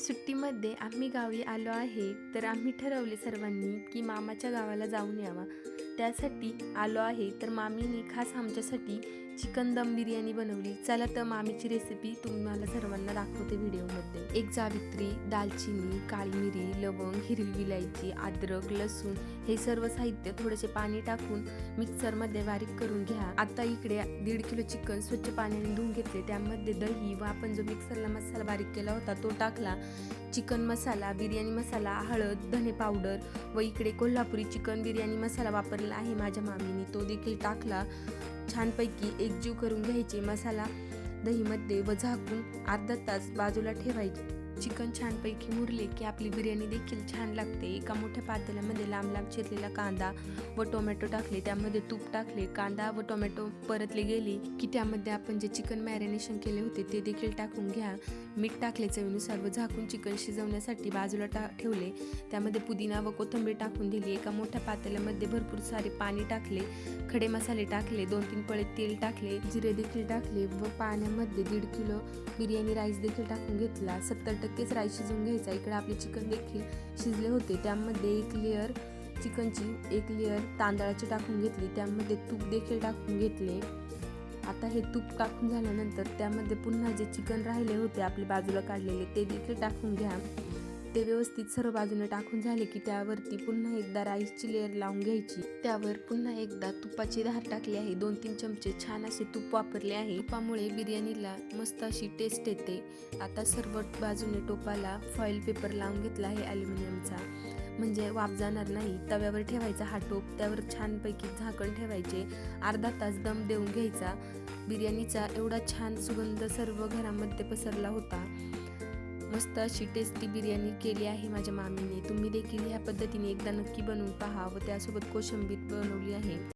सुट्टीमध्ये आम्ही गावी आलो आहे तर आम्ही ठरवले सर्वांनी की मामाच्या गावाला जाऊन यावा. त्यासाठी आलो आहे. तर मामीने खास आमच्यासाठी चिकन दम बिर्याणी बनवली. चला तर मामीची रेसिपी तुम्हाला सर्वांना दाखवते व्हिडिओमध्ये. एक जावित्री दालचिनी काळी मिरी लवंग हिरवी इलायची अद्रक लसूण हे सर्व साहित्य थोडेसे पाणी टाकून मिक्सरमध्ये बारीक करून घ्या. आता इकडे दीड किलो चिकन स्वच्छ पाण्याने धुवून घेतले. त्यामध्ये दही व आपण जो मिक्सरला मसाला बारीक केला होता तो टाकला. चिकन मसाला बिर्याणी मसाला हळद धने पावडर व इकडे कोल्हापुरी चिकन बिर्याणी मसाला वापरला आहे माझ्या मामीने. तो देखील टाकला. छानपैकी एकजीव करून घ्यायचे. मसाला दहीमध्ये व झाकून अर्धा तास बाजूला ठेवायचे. चिकन छानपैकी मुरले की आपली बिर्याणी देखील छान लागते. एका मोठ्या पातेल्यामध्ये लांब लांब चिरलेला कांदा व टोमॅटो टाकले. त्यामध्ये तूप टाकले. कांदा व टोमॅटो परतले गेले की त्यामध्ये आपण जे चिकन मॅरिनेशन केले होते ते देखील टाकून घ्या. मीठ टाकले चवीनुसार व झाकून चिकन शिजवण्यासाठी बाजूला टा ठेवले. त्यामध्ये पुदिना व कोथिंबीर टाकून दिली. एका मोठ्या पातेल्यामध्ये भरपूर सारे पाणी टाकले. खडे मसाले टाकले. दोन तीन पळे तेल टाकले. जिरे देखील टाकले व पाण्यामध्ये दीड किलो बिर्याणी राईस देखील टाकून घेतला. सत्तर टक्के नक्कीच राईस शिजवून घ्यायचा. इकडे आपले चिकन देखील शिजले होते. त्यामध्ये एक लेअर चिकनची एक लेअर तांदळाची टाकून घेतली. त्यामध्ये तूप देखील टाकून घेतले. आता हे तूप टाकून झाल्यानंतर त्यामध्ये पुन्हा जे चिकन राहिले होते आपले बाजूला काढलेले ते देखील टाकून घ्या. ते व्यवस्थित सर्व बाजूने टाकून झाले की त्यावरती पुन्हा एकदा राईसची लेअर लावून घ्यायची. त्यावर पुन्हा एकदा तुपाची धार टाकली आहे. दोन तीन चमचे छान असे तूप वापरले आहे. तुपामुळे बिर्याणीला मस्त अशी टेस्ट येते. आता सर्व बाजूने टोपाला फॉईल पेपर लावून घेतला आहे ॲल्युमिनियमचा म्हणजे वाफ जाणार नाही. तव्यावर ठेवायचा हा टोप. त्यावर छानपैकी झाकण ठेवायचे. अर्धा तास दम देऊन घ्यायचा. बिर्याणीचा एवढा छान सुगंध सर्व घरामध्ये पसरला होता. मस्त अशी टेस्टी बिर्याणी केली आहे माझ्या मामीने. तुम्ही देखील ह्या पद्धतीने एकदा नक्की बनवून पहा व त्यासोबत कोशिंबीर बनवली आहे.